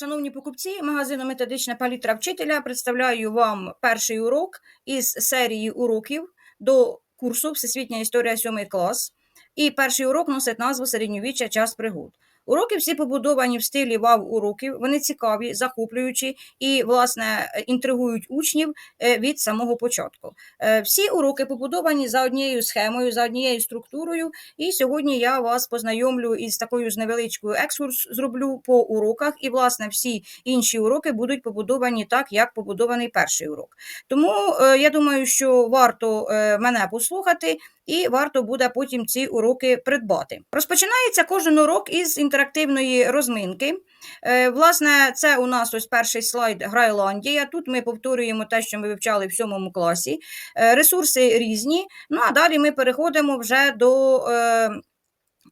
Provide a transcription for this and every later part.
Шановні покупці, магазину методична палітра вчителя представляю вам перший урок із серії уроків до курсу Всесвітня історія 7 клас. І перший урок носить назву Середньовіччя час пригод. Уроки всі побудовані в стилі вав-уроків, вони цікаві, захоплюючі і, власне, інтригують учнів е, від самого початку. Е, Всі уроки побудовані за однією схемою, за однією структурою, і сьогодні я вас познайомлю із такою ж невеличкою екскурс зроблю по уроках, і, власне, всі інші уроки будуть побудовані так, як побудований перший урок. Тому е, я думаю, що варто мене послухати і варто буде потім ці уроки придбати. Розпочинається кожен урок із інтерактивної розминки. Е, Власне, це у нас ось перший слайд Грайландія. Тут ми повторюємо те, що ми вивчали в сьомому класі. Е, Ресурси різні. Ну а далі ми переходимо вже до. е,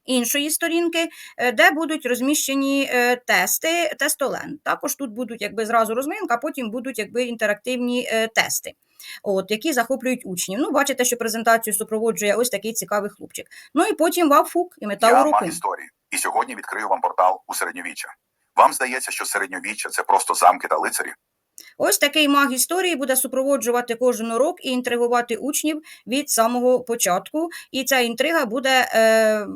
Іншої сторінки, де будуть розміщені тести, тестолен. Також тут будуть якби зразу розминка, а потім будуть якби інтерактивні тести, от, які захоплюють учнів. Ну, бачите, що презентацію супроводжує ось такий цікавий хлопчик. Ну і потім вавфук і метал руки. історії, і сьогодні відкрию вам портал у середньовіччя. Вам здається, що середньовіччя це просто замки та лицарі? Ось такий маг історії буде супроводжувати кожен урок і інтригувати учнів від самого початку. І ця інтрига буде е,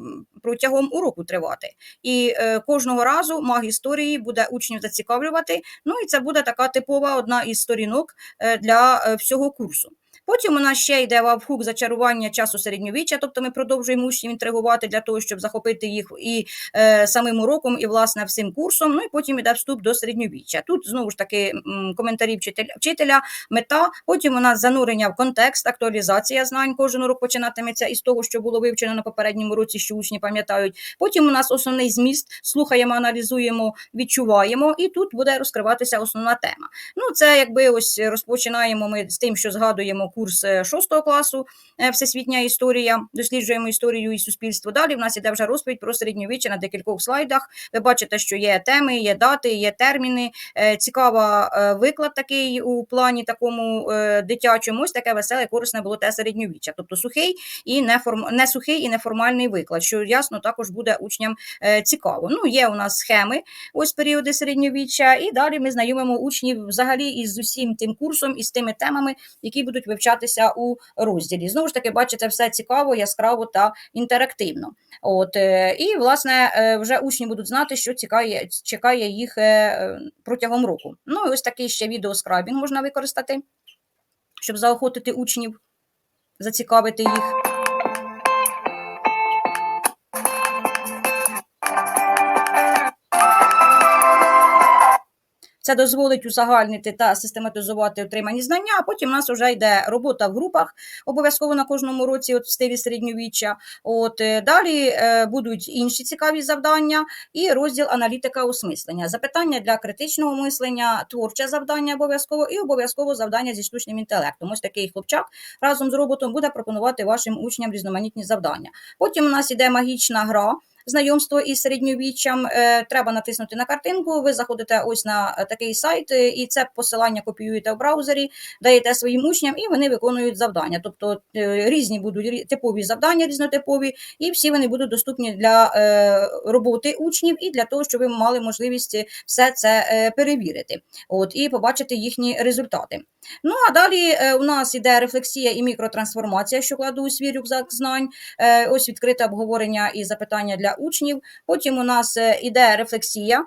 протягом уроку тривати. І е, кожного разу маг історії буде учнів зацікавлювати. Ну і це буде така типова одна із сторінок е, для е, всього курсу. Потім у нас ще йде вавхук зачарування часу середньовіччя, тобто ми продовжуємо учнів інтригувати для того, щоб захопити їх і е, самим уроком, і власне всім курсом. Ну і потім йде вступ до середньовіччя. Тут знову ж таки коментарі вчителя, вчителя, мета. Потім у нас занурення в контекст, актуалізація знань. Кожен урок починатиметься із того, що було вивчено на попередньому році, що учні пам'ятають. Потім у нас основний зміст, слухаємо, аналізуємо, відчуваємо, і тут буде розкриватися основна тема. Ну, це якби ось розпочинаємо ми з тим, що згадуємо курс е, шостого класу е, Всесвітня історія, досліджуємо історію і суспільство. Далі в нас іде вже розповідь про середньовіччя на декількох слайдах. Ви бачите, що є теми, є дати, є терміни. Е, Цікава виклад такий у плані такому дитячому. Ось таке веселе, корисне було те середньовіччя. Тобто сухий і неформ... не сухий і неформальний виклад, що ясно також буде учням цікаво. Ну, є у нас схеми, ось періоди середньовіччя, і далі ми знайомимо учнів взагалі із усім тим курсом, із тими темами, які будуть вивчатися у розділі. Знову ж таки, бачите, все цікаво, яскраво та інтерактивно. От е, і власне е, вже учні будуть знати, що чекає, чекає їх е, протягом року. Ну і ось такий ще відеоскрабінг можна використати, щоб заохотити учнів, зацікавити їх. Це дозволить узагальнити та систематизувати отримані знання, а потім у нас вже йде робота в групах, обов'язково на кожному році, от в стилі середньовіччя. От е, далі е, будуть інші цікаві завдання і розділ аналітика осмислення. Запитання для критичного мислення, творче завдання обов'язково і обов'язково завдання зі штучним інтелектом. Ось такий хлопчак разом з роботом буде пропонувати вашим учням різноманітні завдання. Потім у нас іде магічна гра. Знайомство із середньовіччям е, треба натиснути на картинку. Ви заходите ось на е, такий сайт, е, і це посилання копіюєте в браузері, даєте своїм учням, і вони виконують завдання. Тобто різні будуть типові завдання, різнотипові, і всі вони будуть доступні для роботи учнів і для того, щоб ви мали можливість все це перевірити. От і побачити їхні результати. Ну а далі е, у нас іде рефлексія і мікротрансформація, що кладу у свій рюкзак знань. Е, ось відкрите обговорення і запитання для учнів. Потім у нас е, іде рефлексія,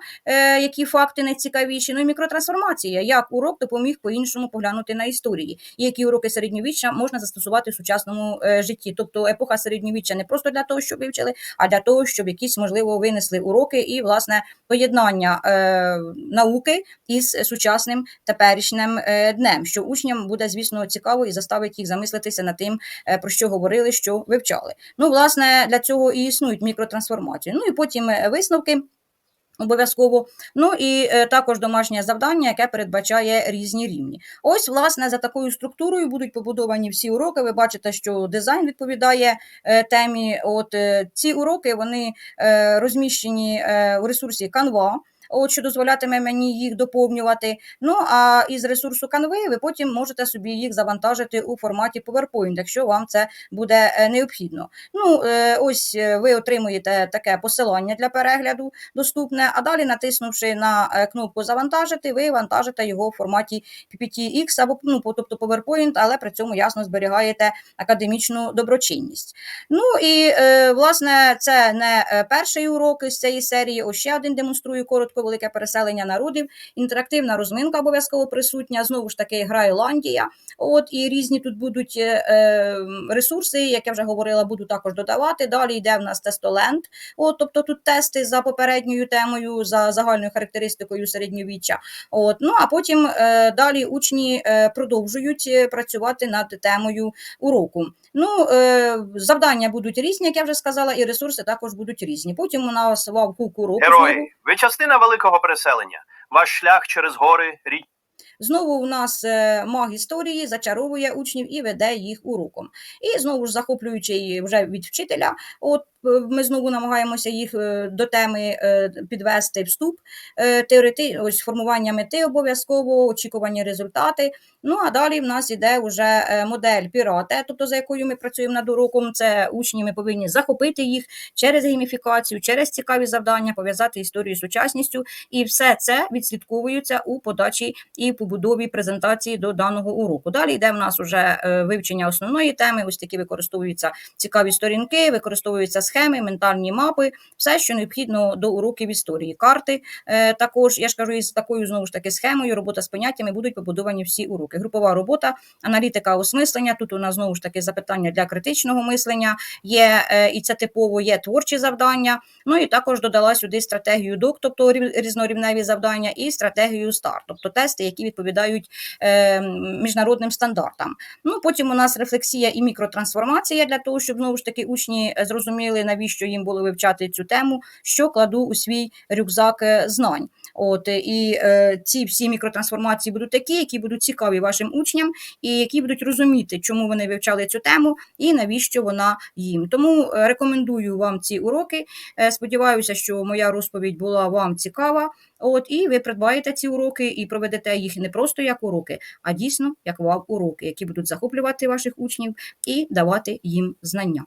які факти найцікавіші. Ну і мікротрансформація, як урок допоміг по-іншому поглянути на історії, і які уроки середньовіччя можна застосувати в сучасному житті. Тобто епоха середньовіччя не просто для того, щоб вивчили, а для того, щоб якісь можливо винесли уроки і власне поєднання науки із сучасним теперішнім днем, що учням буде, звісно, цікаво і заставить їх замислитися над тим, е, про що говорили, що вивчали. Ну, власне, для цього і існують мікротрансформації. Ну і потім е, висновки. Обов'язково, ну і е, також домашнє завдання, яке передбачає різні рівні. Ось, власне, за такою структурою будуть побудовані всі уроки. Ви бачите, що дизайн відповідає темі. От ці уроки вони розміщені у ресурсі Canva. От, що дозволятиме мені їх доповнювати. Ну а із ресурсу Canva ви потім можете собі їх завантажити у форматі PowerPoint, якщо вам це буде е, необхідно. Ну, е, ось е, ви отримуєте таке посилання для перегляду доступне, а далі, натиснувши на кнопку Завантажити, ви вантажите його в форматі PPTX або ну, тобто PowerPoint, але при цьому ясно зберігаєте академічну доброчинність. Ну і власне це не перший урок з цієї серії. Ось ще один демонструю коротко велике переселення народів. Інтерактивна розминка обов'язково присутня. Знову ж таки, гра Ірландія. От і різні тут будуть е, е, ресурси, як я вже говорила, буду також додавати. Далі йде в нас тестоленд. От, тобто тут тести за попередньою темою, за загальною характеристикою середньовіччя. От, ну а потім е, далі учні е, продовжують е, працювати над темою уроку. Ну, е, завдання будуть різні, як я вже сказала, і ресурси також будуть різні. Потім у нас вавкук уроку. Герої, ви частина великого переселення. Ваш шлях через гори, річки. Знову у нас е, маг історії зачаровує учнів і веде їх уроком. І знову ж захоплюючи вже від вчителя, от ми знову намагаємося їх е, до теми е, підвести вступ, е, теорети, ось формування мети обов'язково, очікувані результати. Ну а далі в нас іде вже е, модель пірате, тобто за якою ми працюємо над уроком. Це учні ми повинні захопити їх через гейміфікацію, через цікаві завдання, пов'язати історію з сучасністю, і все це відслідковується у подачі і побудові презентації до даного уроку. Далі йде в нас уже е, вивчення основної теми. Ось такі використовуються цікаві сторінки, використовуються схеми, ментальні мапи, все, що необхідно до уроків історії. Карти е, також, я ж кажу, із такою знову ж таки схемою, робота з поняттями будуть побудовані всі уроки. Групова робота, аналітика осмислення. Тут у нас знову ж таки запитання для критичного мислення є, е, і це типово є творчі завдання. Ну і також додала сюди стратегію ДОК, тобто різнорівневі завдання, і стратегію СТАР, тобто тести, які відповідають е, міжнародним стандартам. Ну потім у нас рефлексія і мікротрансформація для того, щоб знову ж таки учні е, зрозуміли, навіщо їм було вивчати цю тему, що кладу у свій рюкзак е, знань. От е, і е, ці всі мікротрансформації будуть такі, які будуть цікаві вашим учням, і які будуть розуміти, чому вони вивчали цю тему і навіщо вона їм. Тому е, рекомендую вам ці уроки. Сподіваюся, що моя розповідь була вам цікава. От і ви придбаєте ці уроки і проведете їх не просто як уроки, а дійсно як вау уроки, які будуть захоплювати ваших учнів і давати їм знання.